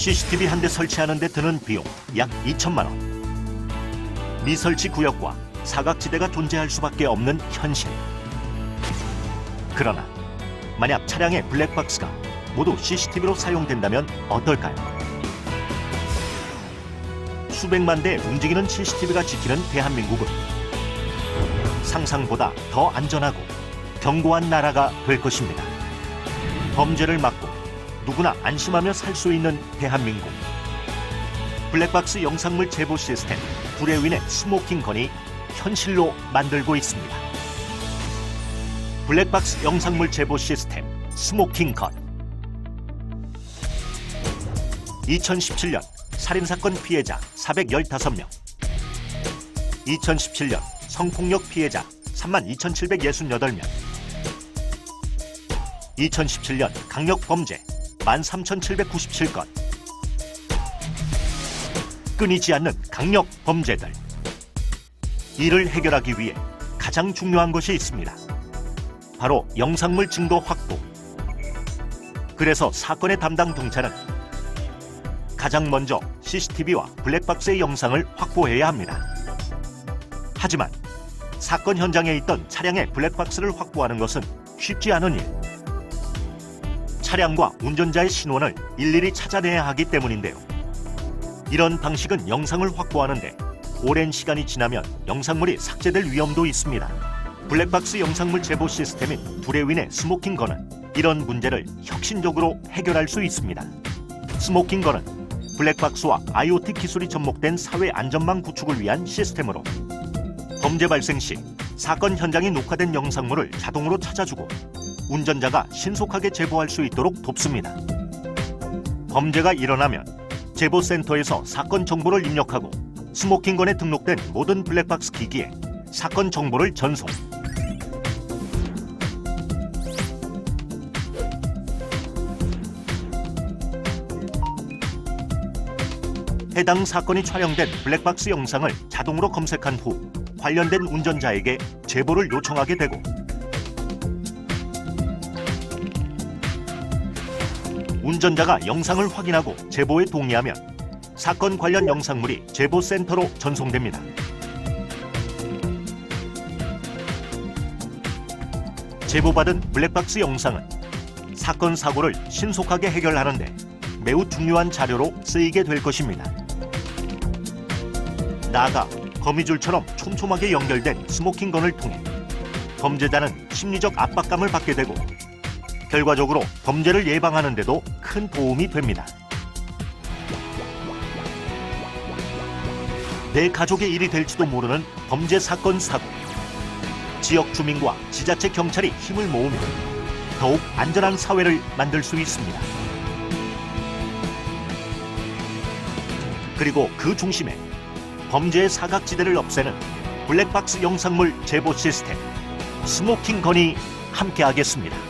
CCTV 한 대 설치하는 데 드는 비용 약 2천만 원. 미설치 구역과 사각지대가 존재할 수밖에 없는 현실. 그러나 만약 차량의 블랙박스가 모두 CCTV로 사용된다면 어떨까요? 수백만 대 움직이는 CCTV가 지키는 대한민국은 상상보다 더 안전하고 견고한 나라가 될 것입니다. 범죄를 막고 누구나 안심하며 살 수 있는 대한민국. 블랙박스 영상물 제보 시스템 브레윈의 스모킹 건이 현실로 만들고 있습니다. 블랙박스 영상물 제보 시스템 스모킹 건. 2017년 살인사건 피해자 415명. 2017년 성폭력 피해자 32,768명. 2017년 강력범죄 13,797건. 끊이지 않는 강력 범죄들. 이를 해결하기 위해 가장 중요한 것이 있습니다. 바로 영상물 증거 확보. 그래서 사건의 담당 경찰은 가장 먼저 CCTV와 블랙박스의 영상을 확보해야 합니다. 하지만 사건 현장에 있던 차량의 블랙박스를 확보하는 것은 쉽지 않은 일. 차량과 운전자의 신원을 일일이 찾아내야 하기 때문인데요. 이런 방식은 영상을 확보하는데 오랜 시간이 지나면 영상물이 삭제될 위험도 있습니다. 블랙박스 영상물 제보 시스템인 두레윈의 스모킹 건은 이런 문제를 혁신적으로 해결할 수 있습니다. 스모킹 건은 블랙박스와 IoT 기술이 접목된 사회 안전망 구축을 위한 시스템으로 범죄 발생 시 사건 현장에 녹화된 영상물을 자동으로 찾아주고 운전자가 신속하게 제보할 수 있도록 돕습니다. 범죄가 일어나면 제보센터에서 사건 정보를 입력하고 스모킹건에 등록된 모든 블랙박스 기기에 사건 정보를 전송. 해당 사건이 촬영된 블랙박스 영상을 자동으로 검색한 후 관련된 운전자에게 제보를 요청하게 되고 운전자가 영상을 확인하고 제보에 동의하면 사건 관련 영상물이 제보센터로 전송됩니다. 제보받은 블랙박스 영상은 사건 사고를 신속하게 해결하는데 매우 중요한 자료로 쓰이게 될 것입니다. 나아가 거미줄처럼 촘촘하게 연결된 스모킹건을 통해 범죄자는 심리적 압박감을 받게 되고 결과적으로 범죄를 예방하는 데도 큰 도움이 됩니다. 내 가족의 일이 될지도 모르는 범죄 사건 사고. 지역 주민과 지자체 경찰이 힘을 모으면 더욱 안전한 사회를 만들 수 있습니다. 그리고 그 중심에 범죄의 사각지대를 없애는 블랙박스 영상물 제보 시스템 스모킹 건이 함께하겠습니다.